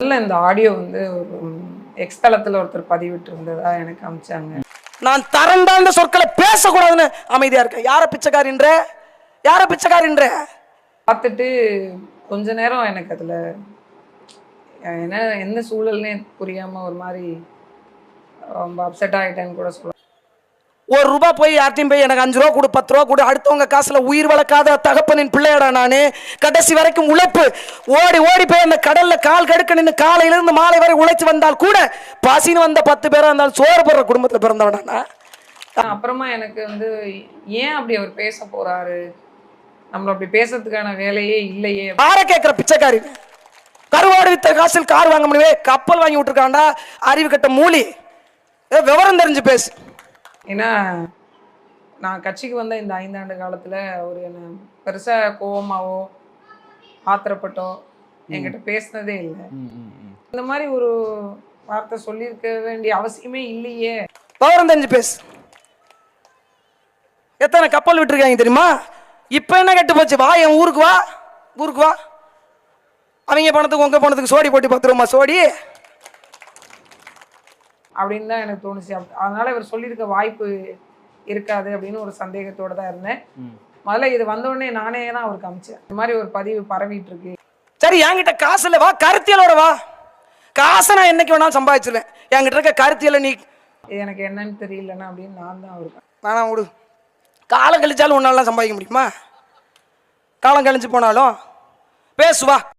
முதல்ல இந்த ஆடியோ வந்து ஒரு எக்ஸ் தளத்தில் ஒருத்தர் பதிவிட்டு இருந்ததா எனக்கு அமிச்சாங்க நான் தரந்தாண்ட சொற்களை பேசக்கூடாதுன்னு அமைதியா இருக்கேன் யார பிச்சைக்காரின்ற யார பிச்சைக்காரின்ற பார்த்துட்டு கொஞ்ச நேரம் எனக்கு அதில் என்ன என்ன சூழல்னே புரியாமல் ஒரு மாதிரி ரொம்ப அப்செட் ஆகிட்டேன்னு கூட சொல்லலாம். ஒரு ரூபா போய் யார்ட்டையும் போய் எனக்கு அஞ்சு ரூபா கொடு பத்து ரூபா கொடு. அடுத்தவங்க காசுல உயிர் வளர்க்காத தகப்பனின் பிள்ளையடா நானு. கடைசி வரைக்கும் உழைப்பு. ஓடி ஓடி போய் அந்த கடல்ல கால் கடுக்க நின்று காலையில இருந்து மாலை வரை உழைச்சு வந்தால் கூட பசின்னு வந்த பத்து பேரா இருந்தாலும் சோறு போடுற குடும்பத்துல பிறந்தவனா நான். அப்புறமா எனக்கு வந்து ஏன் அப்படி அவர் பேச போறாரு? நம்மள அப்படி பேசுறதுக்கான வேலையே இல்லையே. யார கேட்கிற பிச்சைக்காரி. கருவாடு வித்த காசில் கார் வாங்க முடியவே கப்பல் வாங்கி விட்டுருக்காண்டா அறிவு கட்ட மூலி. விவரம் தெரிஞ்சு பேசு. ஏன்னா நான் கட்சிக்கு வந்த இந்த ஐந்தாண்டு காலத்தில் அவர் என்ன பெருசாக கோவமாவோ ஆத்திரப்பட்டோ என்கிட்ட பேசினதே இல்லை. இந்த மாதிரி ஒரு வார்த்தை சொல்லியிருக்க வேண்டிய அவசியமே இல்லையே. விவரம் தெரிஞ்சு பேசு. எத்தனை கப்பல் விட்டுருக்காங்க தெரியுமா? இப்போ என்ன கெட்டு போச்சு? வா என் ஊருக்கு வா ஊருக்கு வா. அவங்க பணத்துக்கு உங்க பணத்துக்கு சோடி போட்டு பத்து ரூபா சோடி? அப்படின்னு தான் எனக்கு தோணுச்சு. அதனால இவர் சொல்லியிருக்க வாய்ப்பு இருக்காது அப்படின்னு ஒரு சந்தேகத்தோட தான் இருந்தேன். முதல்ல இது வந்த உடனே நானே தான் அவருக்கு அமிச்சேன். இந்த மாதிரி ஒரு பதிவு பரவிட்டு இருக்கு. சரி என்கிட்ட காசு இல்லை வா கருத்தியலோட வா. காசை நான் என்னைக்கு வேணாலும் சம்பாதிச்சிருவேன். என்கிட்ட இருக்க கருத்தியலை நீ இது எனக்கு என்னன்னு தெரியலன்னா அப்படின்னு நான் தான் அவருக்கு நானா விடு காலம் கழிச்சாலும் உன்னாலாம் சம்பாதிக்க முடியுமா? காலம் கழிச்சு போனாலும் பேசுவா